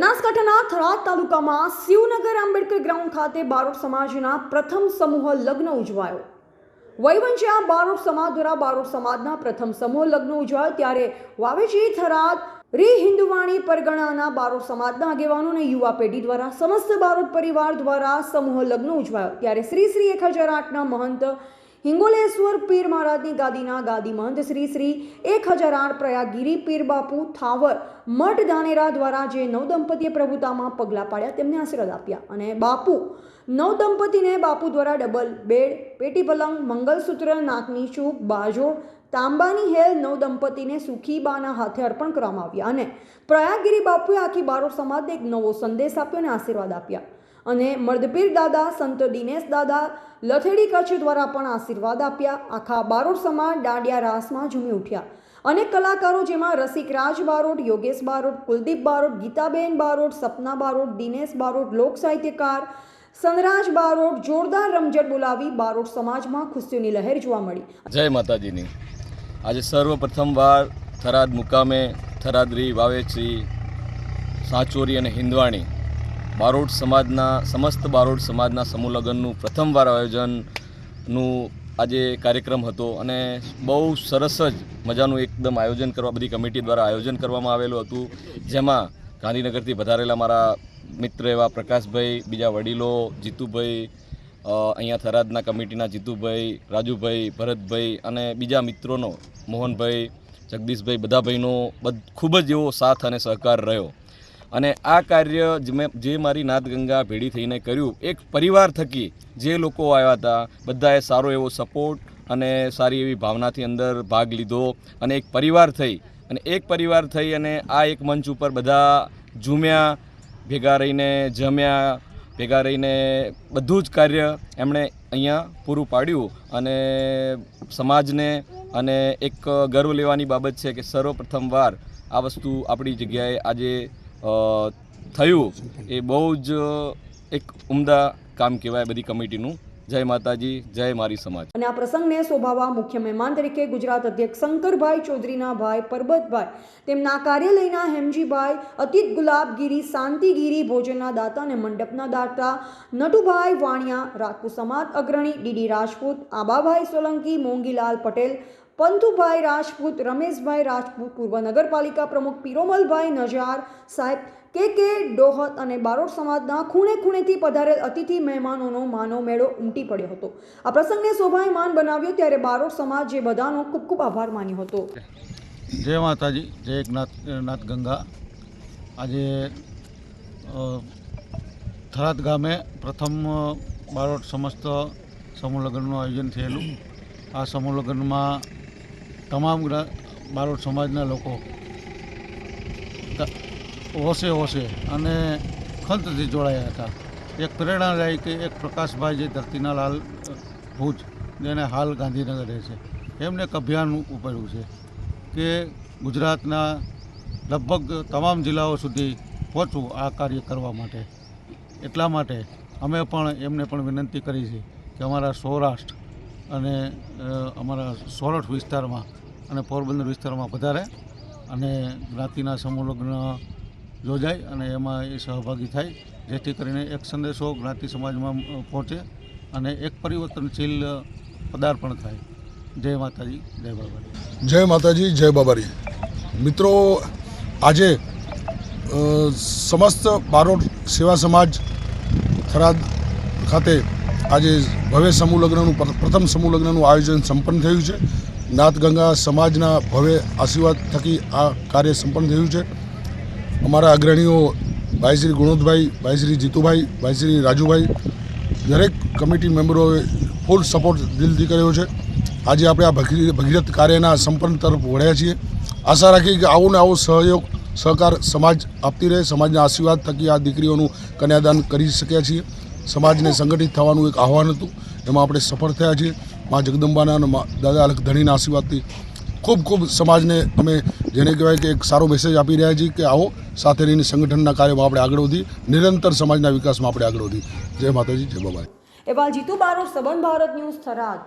બનાસકાંઠાના થરાદ તાલુકામાં શિવનગર આંબેડકર ગ્રાઉન્ડ ખાતે બારોટ સમાજના પ્રથમ સમૂહ લગ્ન ઉજવાયો. વૈવંશિયા બારોટ સમાજ દ્વારા બારોટ સમાજના પ્રથમ સમૂહ લગ્ન ઉજવાયો, ત્યારે વાવેજી થરાદ, રી હિન્દુવાણી પરગણાના બારોટ સમાજના આગેવાનો અને યુવા પેઢી દ્વારા સમસ્ત બારોટ પરિવાર દ્વારા સમૂહ લગ્ન ઉજવાયો. ત્યારે શ્રી શ્રી એક હજાર આઠના મહંત હિંગોલેશ્વર પીર મહારાજની ગાદીના ગાદી મહંત શ્રી શ્રી એક હજાર આઠ પ્રયાગીરી પીર બાપુ થાવર મઠ ધાનેરા દ્વારા જે નવ દંપતીએ પ્રભુતામાં પગલાં પાડ્યા તેમને આશીર્વાદ આપ્યા અને બાપુ નવદંપતીને બાપુ દ્વારા ડબલ બેડ, પેટી પલંગ, મંગલસૂત્ર, નાકની ચૂપ બાજો, તાંબાની હેલ નવ દંપતીને સુખીબાના હાથે અર્પણ કરવામાં આવ્યા અને પ્રયાગગીરી બાપુએ આખી બારો સમાજને એક નવો સંદેશ આપ્યો અને આશીર્વાદ આપ્યા. અને મર્દપીર દાદા, સંત દિનેશ દાદા, લથેડી કચ્છ દ્વારા પણ આશીર્વાદ આપ્યા. આખા બારોટ સમાજ દાંડિયા રાસમાં ઝૂમી ઉઠ્યા. અનેક કલાકારો જેમાં રસિક રાજ બારોટ, યોગેશ બારોટ, કુલદીપ બારોટ, ગીતાબેન બારોટ, સપના બારોટ, દિનેશ બારોટ, લોક સાહિત્યકાર સનરાજ બારોટ, જોરદાર રમઝટ બોલાવી બારોટ સમાજમાં ખુશીઓની લહેર જોવા મળી. જય માતાજીની. આજે સર્વપ્રથમવાર થરાદ મુકામે થરાદરી વાવેચી, સાચોરી અને હિંદવાણી બારોટ સમાજના, સમસ્ત બારોટ સમાજના સમૂહ લગ્નનું પ્રથમવાર આયોજનનું આજે કાર્યક્રમ હતો અને બહુ સરસ જ મજાનું એકદમ આયોજન કરવા, બધી કમિટી દ્વારા આયોજન કરવામાં આવેલું હતું. જેમાં ગાંધીનગરથી વધારેલા મારા મિત્ર એવા પ્રકાશભાઈ, બીજા વડીલો, જીતુભાઈ અહીંયા થરાદના કમિટીના જીતુભાઈ, રાજુભાઈ, ભરતભાઈ અને બીજા મિત્રોનો, મોહનભાઈ, જગદીશભાઈ બધા ભાઈનો ખૂબ જ એવો સાથ અને સહકાર રહ્યો. અને આ કાર્ય જે મારી નાદગંગા ભેડી થઈને કર્યું, એક પરિવાર થકી જે લોકો આવ્યા હતા, બધાએ સારો એવો સપોર્ટ અને સારી એવી ભાવનાથી અંદર ભાગ લીધો અને એક પરિવાર થઈ. અને એક પરિવાર થઈ અને આ એક મંચ ઉપર બધા ઝૂમ્યા, ભેગા રહીને જમ્યા, ભેગા રહીને બધું જ કાર્ય એમણે અહીંયા પૂરું પાડ્યું. અને સમાજને અને એક ગર્વ લેવાની બાબત છે કે સર્વપ્રથમવાર આ વસ્તુ આપણી જગ્યાએ આજે થયું એ બહુ જ એક ઉમદા કામ કહેવાય બધી કમિટીનું. જય માતાજી, જય મારી સમાજ. અને આ પ્રસંગને શોભાવા મુખ્ય મહેમાન તરીકે ગુજરાત અધ્યક્ષ શંકરભાઈ ચૌધરીના ભાઈ પરબતભાઈ, તેમના કાર્યાલયના હેમજીભાઈ, અતિત ગુલાબગીરી, શાંતિગીરી, ભોજનના દાતા અને મંડપના દાતા, નટુભાઈ વાણિયા, રાજપૂત સમાજ અગ્રણી, ડીડી રાજપૂત, આબાભાઈ સોલંકી મોંગીલાલ પટેલ પંથુભાઈ રાજપૂત, રમેશભાઈ રાજપૂત, પૂર્વ નગરપાલિકા પ્રમુખ પિરોમલભાઈ નજાર સાહેબ, કે કે ડોહત અને બારોટ સમાજના ખૂણે ખૂણેથી પધારેલ અતિથિ મહેમાનોનો માનો મેળો ઉમટી પડ્યો હતો. આ પ્રસંગને શોભાયમાન બનાવ્યો ત્યારે બારોટ સમાજ જે બધાનો ખૂબ ખૂબ આભાર માન્યો હતો. જય માતાજી, જય એકનાથ, નાથ ગંગા. આજે થરાદ ગામે પ્રથમ બારોટ સમસ્ત સમૂહ લગ્નનું આયોજન થયેલું. આ સમૂહ લગ્નમાં તમામ બારોટ સમાજના લોકો હોશે હોશે અને ખંતથી જોડાયા હતા. એક પ્રેરણાદાયી કે એક પ્રકાશભાઈ જે ધરતીના લાલ ભુજ જેને હાલ ગાંધીનગર રહે છે, એમને એક અભિયાન ઉપાડ્યું છે કે ગુજરાતના લગભગ તમામ જિલ્લાઓ સુધી પહોંચવું આ કાર્ય કરવા માટે. એટલા માટે અમે પણ એમને પણ વિનંતી કરી છે કે અમારા સૌરાષ્ટ્ર અને અમારા સોરઠ વિસ્તારમાં અને પોરબંદર વિસ્તારમાં વધારે અને જ્ઞાતિના સમૂહ યોજાય અને એમાં એ સહભાગી થાય, જેથી કરીને એક સંદેશો જ્ઞાતિ સમાજમાં પહોંચે અને એક પરિવર્તનશીલ પદાર્પણ થાય. જય માતાજી, જય બાબા જય માતાજી, જય બાબારી. મિત્રો, આજે સમસ્ત બારોટ સેવા સમાજ થરાદ ખાતે આજે ભવ્ય સમૂહ લગ્નનું પ્રથમ સમૂહ લગ્નનું આયોજન સંપન્ન થયું છે. નાથગંગા સમાજના ભવ્ય આશીર્વાદ થકી આ કાર્ય સંપન્ન થયું છે. અમારા અગ્રણીઓ ભાઈ શ્રી ગુણોદભાઈ ભાઈ શ્રી જીતુભાઈ ભાઈ શ્રી રાજુભાઈ, દરેક કમિટી મેમ્બરોએ ફૂલ સપોર્ટ દિલથી કર્યો છે. આજે આપણે આ ભગી- ભગીરથ કાર્યના સંપન્ન તરફ વળ્યા છીએ. આશા રાખી કે આવો ને આવો સહયોગ, સહકાર સમાજ આપતી રહે, સમાજના આશીર્વાદ થકી આ દીકરીઓનું કન્યાદાન કરી શક્યા છીએ. સમાજને સંગઠિત થવાનું એક આહવાન હતું. એમાં આપણે સફળ થયા છીએ. મા જગદંબાના અને દાદા અલખ ધણીના આશીર્વાદથી ખૂબ ખૂબ સમાજને અમે જેને કહેવાય કે એક સારો મેસેજ આપી રહ્યા છીએ કે આવો, સાથે રહીને સંગઠનના કાર્યમાં આપણે આગળ વધી, નિરંતર સમાજના વિકાસમાં આપણે આગળ વધી. જય માતાજી, જય બાબા એવા જીતુ બારોટ સંબંધ ભારત ન્યૂઝ થરાદ.